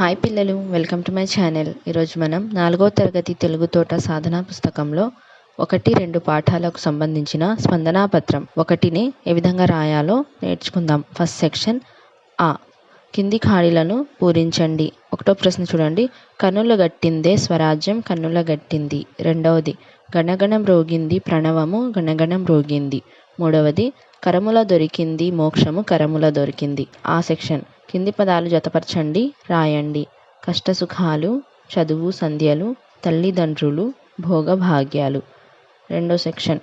Hi పిల్లలు welcome to my channel. ఈరోజు మనం నాలుగో తరగతి తెలుగు తోట సాధనా పుస్తకంలో ఒకటి రెండు పాఠాలకు సంబంధించిన స్పందనా పత్రం. ఒకటిని ఏ విధంగా రాయాలో నేర్చుకుందాం. ఫస్ట్ సెక్షన్ ఆ. కింది ఖాళీలను పూరించండి. ఒకటో ప్రశ్న చూడండి. కన్నుల గట్టిందే స్వరాజ్యం కన్నుల గట్టింది. రెండవది గణగణం రోగింది ప్రణవము గణగణం రోగింది. మూడవది కరముల దొరికింది మోక్షము కరముల దొరికింది. ఆ సెక్షన్ కింది పదాలు జతపరచండి. రాయండి. కష్టసుఖాలు చదువు సంధ్యలు తల్లిదండ్రులు భోగభాగ్యాలు. రెండో సెక్షన్.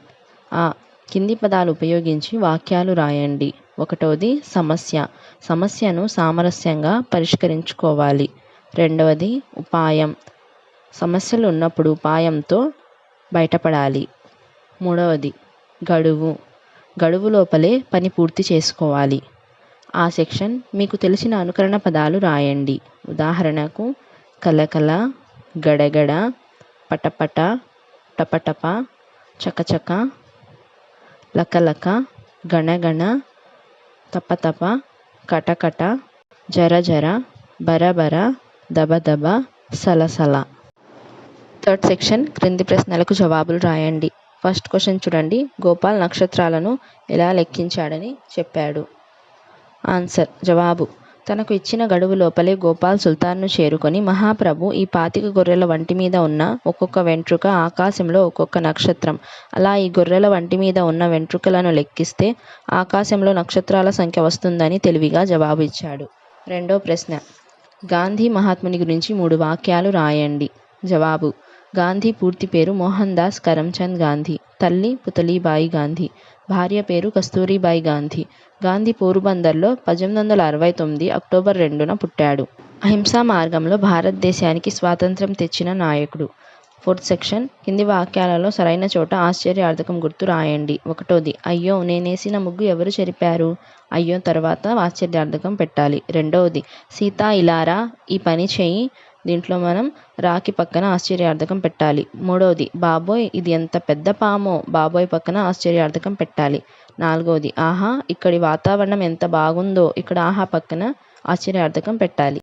ఆ కింది పదాలు ఉపయోగించి వాక్యాలు రాయండి. ఒకటవది సమస్య. సమస్యను సామరస్యంగా పరిష్కరించుకోవాలి. రెండవది ఉపాయం. సమస్యలు ఉన్నప్పుడు ఉపాయంతో బయటపడాలి. మూడవది గడువు. గడువు లోపలే పని పూర్తి చేసుకోవాలి. ఆ సెక్షన్ మీకు తెలిసిన అనుకరణ పదాలు రాయండి. ఉదాహరణకు కలకల గడగడ పటపట టపటప చకచక లకలక గణగణ తపతప కటకట జరజర బరబర దబదబ సలసల. థర్డ్ సెక్షన్ క్రింది ప్రశ్నలకు జవాబులు రాయండి. ఫస్ట్ క్వశ్చన్ చూడండి. గోపాల్ నక్షత్రాలను ఎలా లెక్కించాడని చెప్పాడు. ఆన్సర్ జవాబు. తనకు ఇచ్చిన గడువు లోపలే గోపాల్ సుల్తాన్ను చేరుకొని మహాప్రభు ఈ పాతిక గొర్రెల వంటి మీద ఉన్న ఒక్కొక్క వెంట్రుక ఆకాశంలో ఒక్కొక్క నక్షత్రం. అలా ఈ గొర్రెల వంటి మీద ఉన్న వెంట్రుకలను లెక్కిస్తే ఆకాశంలో నక్షత్రాల సంఖ్య వస్తుందని తెలివిగా జవాబు ఇచ్చాడు రెండో ప్రశ్న. గాంధీ మహాత్ముని గురించి మూడు వాక్యాలు రాయండి. జవాబు. గాంధీ పూర్తి పేరు మోహన్ దాస్ కరమ్చంద్ గాంధీ. తల్లి పుతలీబాయి గాంధీ. భార్య పేరు కస్తూరిబాయి గాంధీ. గాంధీ పోరుబందర్లో పద్దెనిమిది వందల అరవై తొమ్మిది అక్టోబర్ రెండున పుట్టాడు. అహింసా మార్గంలో భారతదేశానికి స్వాతంత్రం తెచ్చిన నాయకుడు. ఫోర్త్ సెక్షన్ కింది వాక్యాలలో సరైన చోట ఆశ్చర్యార్థకం గుర్తు రాయండి. ఒకటోది అయ్యో నేనేసిన ముగ్గు ఎవరు చెరిపారు? అయ్యో తర్వాత ఆశ్చర్యార్థకం పెట్టాలి. రెండవది సీత ఇలారా ఈ పని చేయి. దీంట్లో మనం రాకి పక్కన ఆశ్చర్యార్థకం పెట్టాలి. మూడవది బాబోయ్ ఇది ఎంత పెద్ద పామో. బాబోయ్ పక్కన ఆశ్చర్యార్థకం పెట్టాలి. నాలుగవది ఆహా ఇక్కడి వాతావరణం ఎంత బాగుందో. ఇక్కడ ఆహా పక్కన ఆశ్చర్యార్థకం పెట్టాలి.